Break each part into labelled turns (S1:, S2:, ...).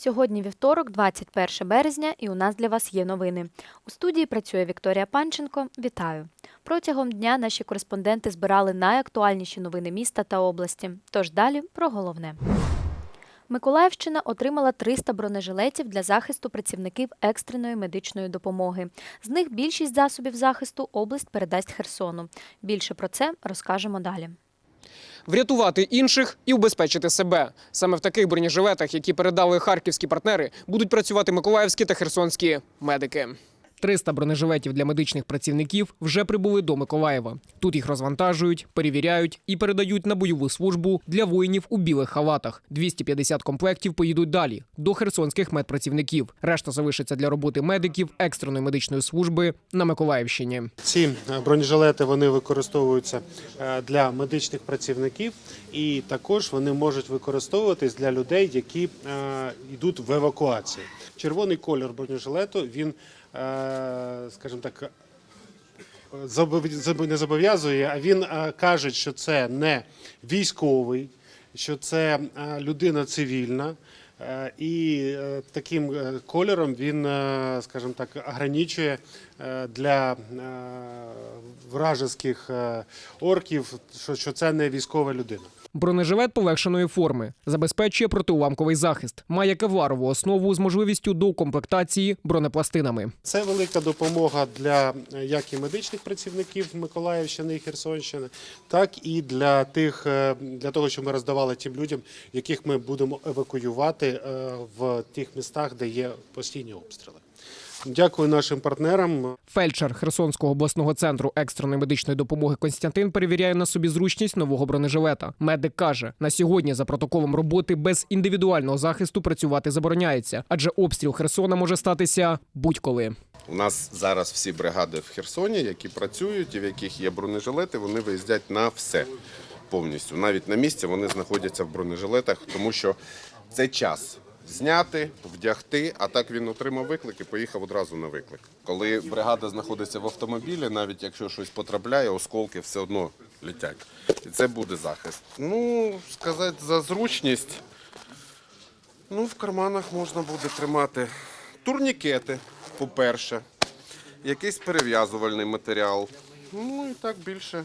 S1: Сьогодні вівторок, 21 березня, і у нас для вас є новини. У студії працює Вікторія Панченко. Вітаю! Протягом дня наші кореспонденти збирали найактуальніші новини міста та області. Тож далі про головне. Миколаївщина отримала 300 бронежилетів для захисту працівників екстреної медичної допомоги. З них більшість засобів захисту область передасть Херсону. Більше про це розкажемо далі.
S2: Врятувати інших і убезпечити себе. Саме в таких бронежилетах, які передали харківські партнери, будуть працювати миколаївські та херсонські медики. 300 бронежилетів для медичних працівників вже прибули до Миколаєва. Тут їх розвантажують, перевіряють і передають на бойову службу для воїнів у білих халатах. 250 комплектів поїдуть далі до херсонських медпрацівників. Решта залишиться для роботи медиків екстреної медичної служби на Миколаївщині.
S3: Ці е, бронежилети вони використовуються е, для медичних працівників, і також вони можуть використовуватись для людей, які е, йдуть в евакуацію. Червоний кольор бронежилету він, скажімо так, не зобов'язує, а він е, каже, що це не військовий, що це е, людина цивільна. Е, І е, таким е, кольором він, е, скажімо так, ограничує е, для е, вражеських е, орків, що це не військова людина.
S2: Бронежилет полегшеної форми забезпечує протиуламковий захист, має кевларову основу з можливістю доукомплектації бронепластинами.
S3: Це велика допомога для е, як і медичних працівників Миколаївщини і Херсонщини, так і для тих, е, для того, що ми роздавали тим людям, яких ми будемо евакуювати е, в тих містах, де є постійні обстріли. Дякую нашим партнерам.
S2: Фельдшер Херсонського обласного центру екстреної медичної допомоги Константин перевіряє на собі зручність нового бронежилета. Медик каже, на сьогодні за протоколом роботи без індивідуального захисту працювати забороняється, адже обстріл Херсона може статися будь-коли.
S4: У нас зараз всі бригади в Херсоні, які працюють і в яких є бронежилети, вони виїздять на все повністю. Навіть на місці вони знаходяться в бронежилетах, тому що це час зняти, вдягти. А так він отримав виклик і поїхав одразу на виклик. Коли бригада знаходиться в автомобілі, навіть якщо щось потрапляє, осколки все одно летять. І це буде захист. Ну, сказати за зручність. Ну, в карманах можна буде тримати турнікети, по-перше, якийсь перев'язувальний матеріал. Ну і так більше.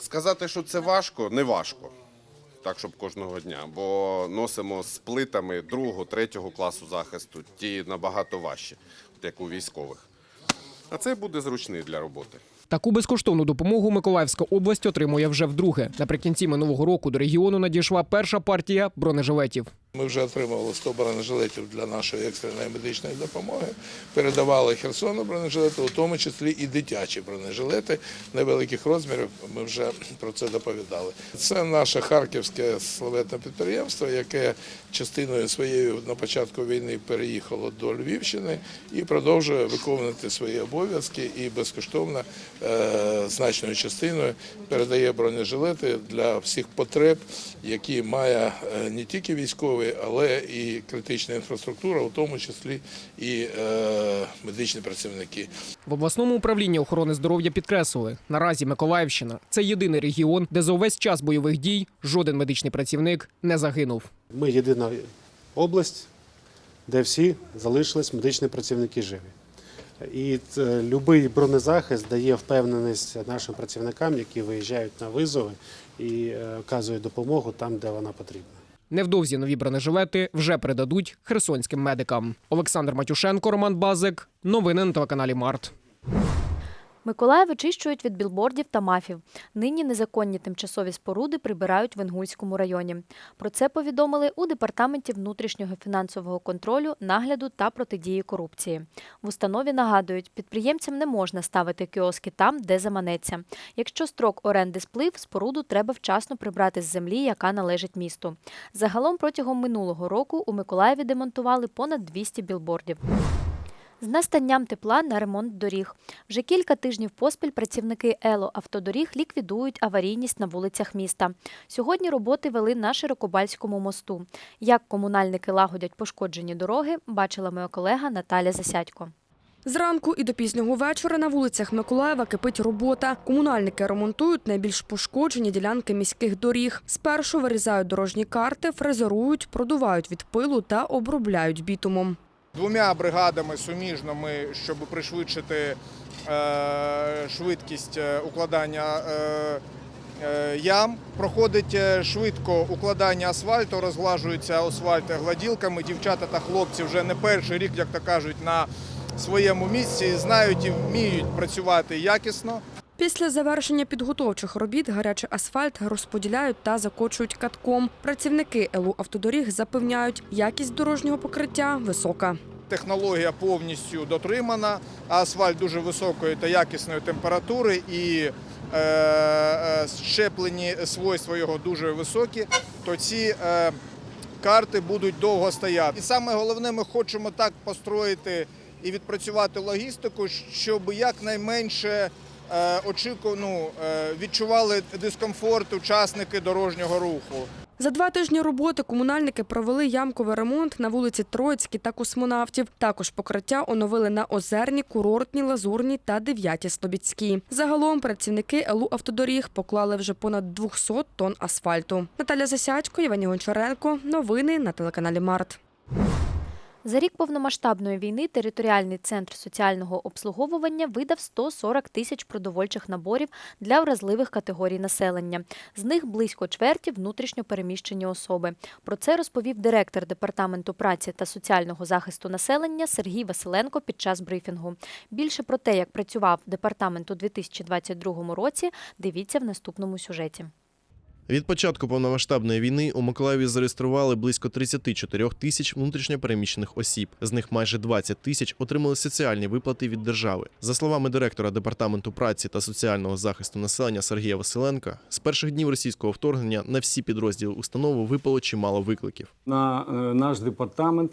S4: Сказати, що це важко, не важко. Так, щоб кожного дня. Бо носимо з плитами другого, третього класу захисту, ті набагато важчі, як у військових. А це буде зручний для роботи.
S2: Таку безкоштовну допомогу Миколаївська область отримує вже вдруге. Наприкінці минулого року до регіону надійшла перша партія бронежилетів.
S5: Ми вже отримували 100 бронежилетів для нашої екстреної медичної допомоги. Передавали Херсону бронежилети, у тому числі і дитячі бронежилети невеликих розмірів. Ми вже про це доповідали. Це наше харківське славетне підприємство, яке частиною своєю на початку війни переїхало до Львівщини і продовжує виконувати свої обов'язки і безкоштовно е, значною частиною передає бронежилети для всіх потреб, які має е, не тільки військовий, але і критична інфраструктура, у тому числі і е, медичні працівники.
S2: В обласному управлінні охорони здоров'я підкреслили, наразі Миколаївщина це єдиний регіон, де за увесь час бойових дій жоден медичний працівник не загинув.
S3: Ми єдина область, де всі залишились медичні працівники живі. І е, будь-який бронезахист дає впевненість нашим працівникам, які виїжджають на визови і е, оказують допомогу там, де вона потрібна.
S2: Невдовзі нові бронежилети вже передадуть херсонським медикам. Олександр Матюшенко, Роман Базик. Новини на телеканалі Март.
S1: Миколаїв очищують від білбордів та мафів. Нині незаконні тимчасові споруди прибирають в Інгульському районі. Про це повідомили у департаменті внутрішнього фінансового контролю, нагляду та протидії корупції. В установі нагадують, підприємцям не можна ставити кіоски там, де заманеться. Якщо строк оренди сплив, споруду треба вчасно прибрати з землі, яка належить місту. Загалом протягом минулого року у Миколаєві демонтували понад 200 білбордів. З настанням тепла на ремонт доріг. Вже кілька тижнів поспіль працівники Ело автодоріг ліквідують аварійність на вулицях міста. Сьогодні роботи вели на Широкобальському мосту. Як комунальники лагодять пошкоджені дороги, бачила моя колега Наталя Засядько.
S6: Зранку і до пізнього вечора на вулицях Миколаєва кипить робота. Комунальники ремонтують найбільш пошкоджені ділянки міських доріг. Спершу вирізають дорожні карти, фрезерують, продувають від пилу та обробляють бітумом.
S7: Двома бригадами суміжно ми, щоб пришвидшити е, швидкість е, укладання е, ям. Проходить швидко укладання асфальту, розглажується асфальт гладілками. Дівчата та хлопці вже не перший рік, як то кажуть, на своєму місці знають і вміють працювати якісно.
S6: Після завершення підготовчих робіт гарячий асфальт розподіляють та закочують катком. Працівники ЛУ автодоріг запевняють, якість дорожнього покриття висока.
S7: Технологія повністю дотримана, асфальт дуже високої та якісної температури і е, е, щеплені свойства його дуже високі, то ці е, карти будуть довго стояти. І саме головне, ми хочемо так построїти і відпрацювати логістику, щоб якнайменше е, очіку, ну, е, відчували дискомфорт учасники дорожнього руху.
S6: За два тижні роботи комунальники провели ямковий ремонт на вулиці Троїцькій та Космонавтів. Також покриття оновили на Озерній, Курортній, Лазурній та Дев'ятій Слобідській. Загалом працівники ЛУ автодоріг поклали вже понад 200 тонн асфальту. Наталя Засядько, Івані Гончаренко. Новини на телеканалі Март.
S1: За рік повномасштабної війни територіальний центр соціального обслуговування видав 140 тисяч продовольчих наборів для вразливих категорій населення. З них близько чверті внутрішньо переміщені особи. Про це розповів директор департаменту праці та соціального захисту населення Сергій Василенко під час брифінгу. Більше про те, як працював департамент у 2022 році, дивіться в наступному сюжеті.
S8: Від початку повномасштабної війни у Миколаєві зареєстрували близько 34 тисяч внутрішньопереміщених осіб. З них майже 20 тисяч отримали соціальні виплати від держави. За словами директора департаменту праці та соціального захисту населення Сергія Василенка, з перших днів російського вторгнення на всі підрозділи установи випало чимало викликів.
S9: На е, наш департамент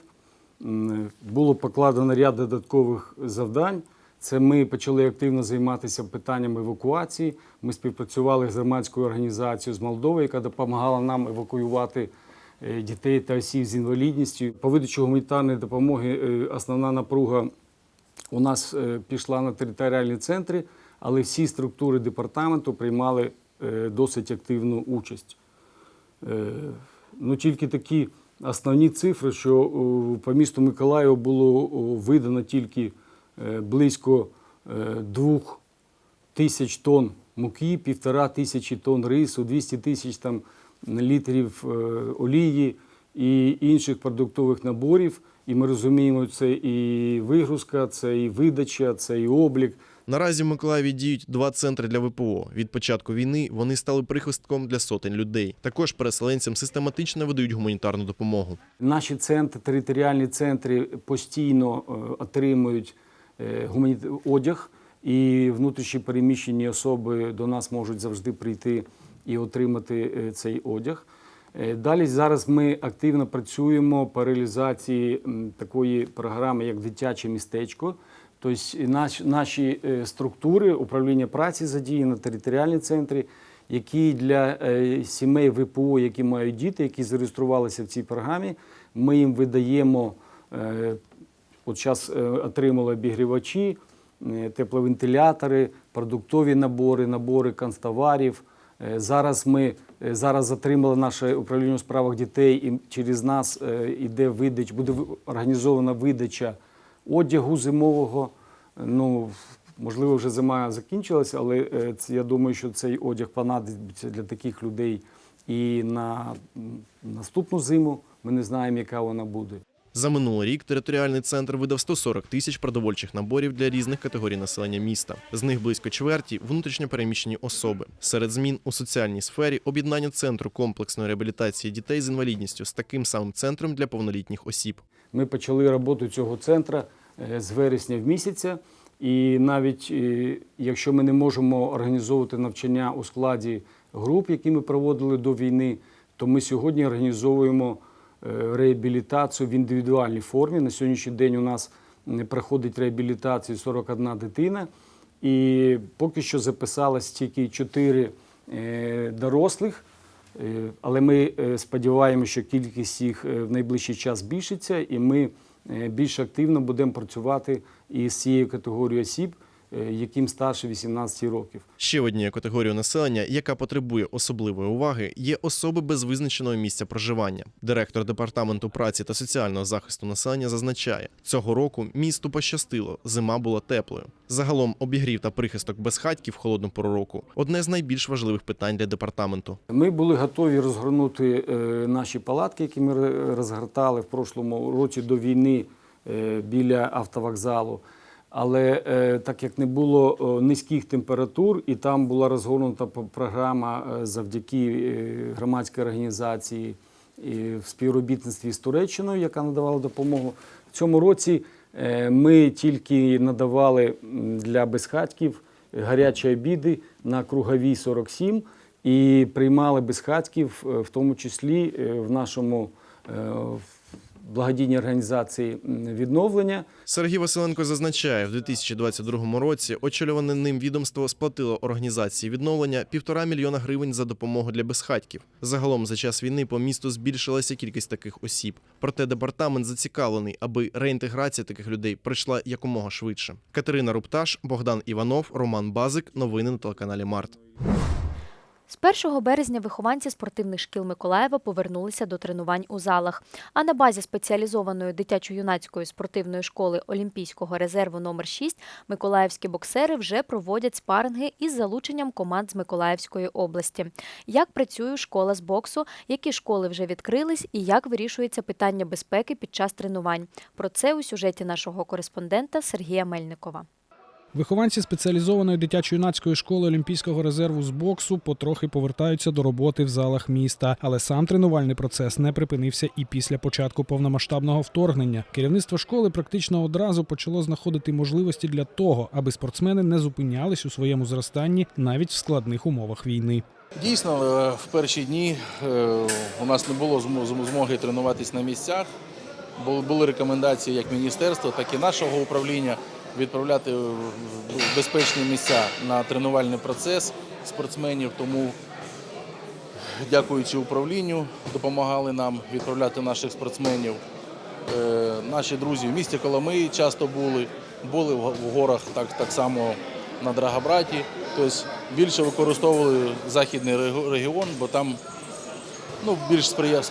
S9: було покладено ряд додаткових завдань. Це ми почали активно займатися питанням евакуації. Ми співпрацювали з громадською організацією з Молдови, яка допомагала нам евакуювати е, дітей та осіб з інвалідністю. По видачі гуманітарної допомоги е, основна напруга у нас е, пішла на територіальні центри, але всі структури департаменту приймали досить активну участь. Ну, тільки такі основні цифри, що по місту Миколаєва було видано тільки близько е, двох тисяч тонн муки, півтора тисячі тонн рису, 200 тисяч там літрів е, олії і інших продуктових наборів. І ми розуміємо, це і вигрузка, це і видача, це і облік.
S8: Наразі в Миколаєві діють два центри для ВПО. Від початку війни вони стали прихистком для сотень людей. Також переселенцям систематично видають гуманітарну допомогу.
S9: Наші центри, територіальні центри постійно е, отримують е, одяг, і внутрішні переміщені особи до нас можуть завжди прийти і отримати е, цей одяг. Е, Далі зараз ми активно працюємо по реалізації такої програми, як дитяче містечко. Тобто наш, наші е, структури управління праці задіяні, територіальні центри, які для е, сімей ВПО, які мають діти, які зареєструвалися в цій програмі, ми їм видаємо, е, от зараз отримали обігрівачі, е, тепловентилятори, продуктові набори, набори канцтоварів. Е, Зараз ми е, зараз отримали наше управління у справах дітей, і через нас е, іде видач, буде організована видача одягу зимового. Ну, можливо, вже зима закінчилася, але е, я думаю, що цей одяг понадобиться для таких людей і на наступну зиму. Ми не знаємо, яка вона буде.
S8: За минулий рік територіальний центр видав 140 тисяч продовольчих наборів для різних категорій населення міста. З них близько чверті внутрішньо переміщені особи. Серед змін у соціальній сфері об'єднання центру комплексної реабілітації дітей з інвалідністю з таким самим центром для повнолітніх осіб.
S9: Ми почали роботу цього центру е, з вересня в місяця. І навіть е, якщо ми не можемо організовувати навчання у складі груп, які ми проводили до війни, то ми сьогодні організовуємо реабілітацію в індивідуальній формі. На сьогоднішній день у нас проходить реабілітацію 41 дитина. І поки що записалось тільки 4 е, дорослих. Е, Але ми е, сподіваємося, що кількість їх е, в найближчий час збільшиться, і ми е, більш активно будемо працювати із цією категорією осіб, е, яким старше 18 років.
S8: Ще однією категорією населення, яка потребує особливої уваги, є особи без визначеного місця проживання. Директор департаменту праці та соціального захисту населення зазначає, цього року місту пощастило, зима була теплою. Загалом обігрів та прихисток безхатьків в холодну пору року одне з найбільш важливих питань для департаменту.
S9: Ми були готові розгорнути е, наші палатки, які ми розгортали в прошлому році до війни е, біля автовокзалу. Але е, так як не було е, низьких температур, і там була розгорнута програма е, завдяки громадській організації і в співробітництві з Туреччиною, яка надавала допомогу. В цьому році ми тільки надавали для безхатьків гарячі обіди на круговій 47 і приймали безхатьків, в тому числі в нашому е, в благодійній організації відновлення.
S8: Сергій Василенко зазначає, в 2022 році очолюване ним відомство сплатило організації відновлення півтора мільйона гривень за допомогу для безхатьків. Загалом за час війни по місту збільшилася кількість таких осіб. Проте департамент зацікавлений, аби реінтеграція таких людей пройшла якомога швидше. Катерина Рупташ, Богдан Іванов, Роман Базик. Новини на телеканалі Март.
S1: З 1 березня вихованці спортивних шкіл Миколаєва повернулися до тренувань у залах. А на базі спеціалізованої дитячо-юнацької спортивної школи Олімпійського резерву номер 6 миколаївські боксери вже проводять спаринги із залученням команд з Миколаївської області. Як працює школа з боксу, які школи вже відкрились і як вирішується питання безпеки під час тренувань? Про це у сюжеті нашого кореспондента Сергія Мельникова.
S10: Вихованці спеціалізованої дитячо-юнацької школи Олімпійського резерву з боксу потрохи повертаються до роботи в залах міста. Але сам тренувальний процес не припинився і після початку повномасштабного вторгнення. Керівництво школи практично одразу почало знаходити можливості для того, аби спортсмени не зупинялись у своєму зростанні навіть в складних умовах війни.
S11: Дійсно, е, в перші дні е, у нас не було змо- змо- змоги тренуватись на місцях. Бу- Були рекомендації як міністерства, так і нашого управління відправляти в в безпечні місця на тренувальний процес спортсменів. Тому, дякуючи управлінню, допомагали нам відправляти наших спортсменів. Е, Наші друзі в місті Коломиї часто були, були в горах так, так само на Драгобраті. Тобто більше використовували західний регіон, бо там ну, більш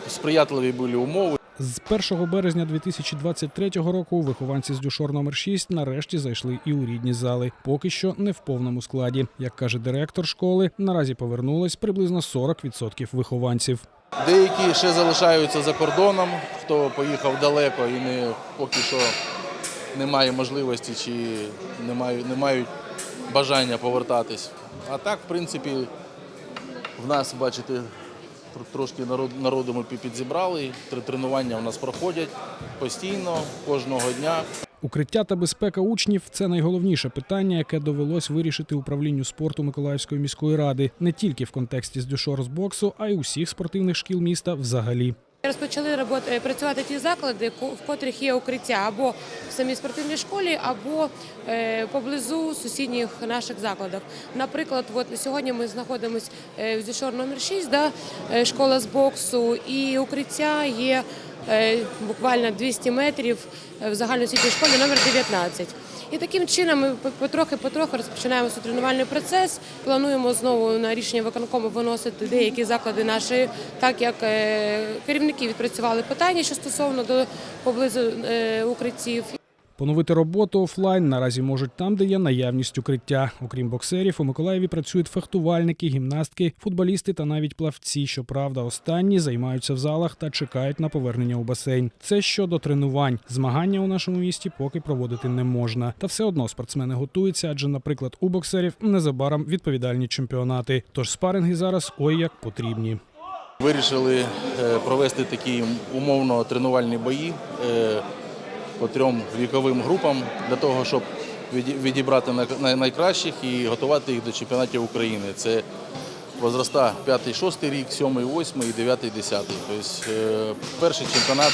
S11: сприятливі були умови.
S10: З 1 березня 2023 року вихованці з дюшор номер 6 нарешті зайшли і у рідні зали. Поки що не в повному складі. Як каже директор школи, наразі повернулось приблизно 40% вихованців.
S11: Деякі ще залишаються за кордоном, хто поїхав далеко і не поки що не має можливості чи не мають, не мають бажання повертатись. А так, в принципі, в нас, бачите, трошки народ, народу ми пі- підзібрали. Три Тренування у нас проходять постійно, кожного дня.
S10: Укриття та безпека учнів це найголовніше питання, яке довелось вирішити управлінню спорту Миколаївської міської ради не тільки в контексті з дюшор з боксу, а й усіх спортивних шкіл міста взагалі.
S12: Розпочали роботи працювати ті заклади, в котрих є укриття або в самій спортивній школі, або е, поблизу сусідніх наших закладів. Наприклад, от сьогодні ми знаходимося в зішор номер 6, да, е, школа з боксу, і укриття є е, буквально 200 метрів е, в загальноосвітній школі номер 19. І таким чином ми потрохи-потрохи розпочинаємо тренувальний процес. Плануємо знову на рішення виконкому виносити деякі заклади наші, так як е, керівники відпрацювали питання, що стосовно до поблизу е, укриттів.
S10: Поновити роботу офлайн наразі можуть там, де є наявність укриття. Окрім боксерів, у Миколаєві працюють фехтувальники, гімнастки, футболісти та навіть плавці. Щоправда, останні займаються в залах та чекають на повернення у басейн. Це щодо тренувань. Змагання у нашому місті поки проводити не можна. Та все одно спортсмени готуються, адже, наприклад, у боксерів незабаром відповідальні чемпіонати. Тож спаринги зараз ой як потрібні.
S11: Вирішили е, провести такі умовно тренувальні бої е, по трьом віковим групам для того, щоб відібрати най- най- найкращих і готувати їх до чемпіонатів України. Це возраста 5-6 рік, 7-8 і 9-10. Тобто е, перший чемпіонат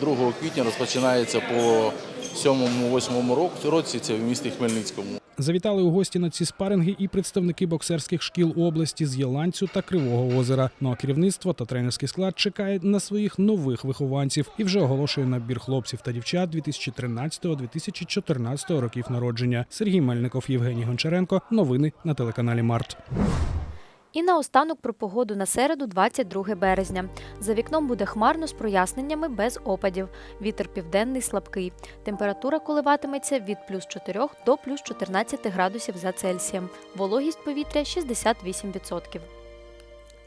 S11: 2 квітня розпочинається по 7-8 році, це в місті Хмельницькому.
S10: Завітали у гості на ці спаринги і представники боксерських шкіл області з Єланцю та Кривого озера. Ну а керівництво та тренерський склад чекає на своїх нових вихованців і вже оголошує набір хлопців та дівчат 2013-2014 років народження. Сергій Мельников, Євгеній Гончаренко. Новини на телеканалі Март.
S1: І наостанок про погоду на середу, 22 березня. За вікном буде хмарно з проясненнями без опадів. Вітер південний слабкий. Температура коливатиметься від плюс 4 до плюс 14 градусів за Цельсієм. Вологість повітря 68%.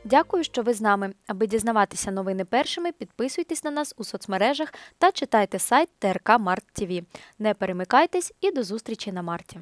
S1: Дякую, що ви з нами. Аби дізнаватися новини першими, підписуйтесь на нас у соцмережах та читайте сайт ТРК Март ТВ. Не перемикайтесь і до зустрічі на марті.